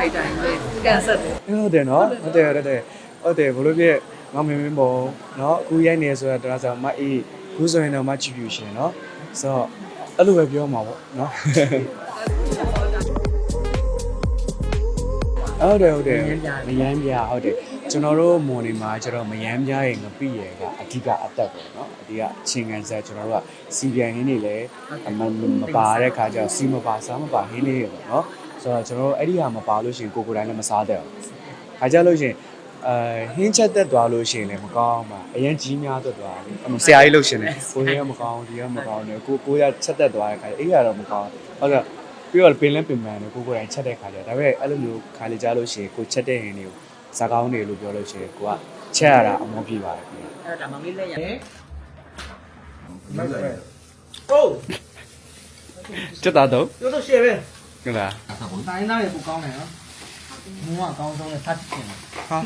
လိုက်တိုင်းပဲကန်ဆက်တယ်ဟုတ်တယ်နော်ဟုတ်တယ်ဟုတ်တယ်ဟုတ်တယ်ဘလို့ပြည့်ငောင်မင်းမင်းပေါ့နော်အခုရိုက်နေဆိုတော့တရာဆောင်မအေးခုဆိုရင်တော့မချီပြူရှင်နော်ဆိုတော့အဲ့လိုပဲပြောမှာပေါ့နော်ဟုတ်တယ်ဟုတ်တယ်မယမ်းပြဟုတ်တယ်ကျွန်တော်တို့မွန်နေမှာကျွန်တော်မယမ်းပြရဲ့ငပိရဲ့ကအဓိကအသက်ပေါ့နော်အဓိကအချိန်ခံစားကျွန်တော်တို့ကစီပြန်ရင်းနေလေမပါတဲ့ခါကျတော့စီမပါစားမပါရင်းနေရပေါ့နော် ဆိုတော့ကျွန်တော်တို့အဲ့ဒီဟာမပါလို့ရှိရင်ကိုကိုယ်တိုင်လည်းမစားတဲ့ဘူးခါကြလို့ရှိရင်အဲဟင်းချက်သက်သွားလို့ရှိရင်လည်းမကောင်းပါအရင်ကြီးများသက်သွားတယ်အမဆရာကြီးလို့ရှင်တယ်ကိုကြီးကမကောင်းဒီကမကောင်းတယ်ကိုကိုရချက်သက်သွားတဲ့ခါအဲ့ဒီကတော့မကောင်းဟုတ်ကဲ့ပြီးတော့ပင်လဲပင်ပန်းတယ်ကိုကိုယ်တိုင်ချက်တဲ့ခါကျဒါပေမဲ့အဲ့လိုမျိုးခါလေကြားလို့ရှိရင်ကိုချက်တဲ့ဟင်းတွေကိုဇာကောင်းတွေလို့ပြောလို့ရှိရင်ကိုကချက်ရတာအမောပြပါတယ်ခင်ဗျာအဲ့ဒါမောင်လေးလက်ရဟုတ်တက်တာတော့ပြောတော့ရှယ်ပဲ ဟုတ်လားတိုင်းသားရေပူကောင်းတယ်နော်မုံကကောင်းဆုံးနဲ့စတ်ချင်တယ်ဟာ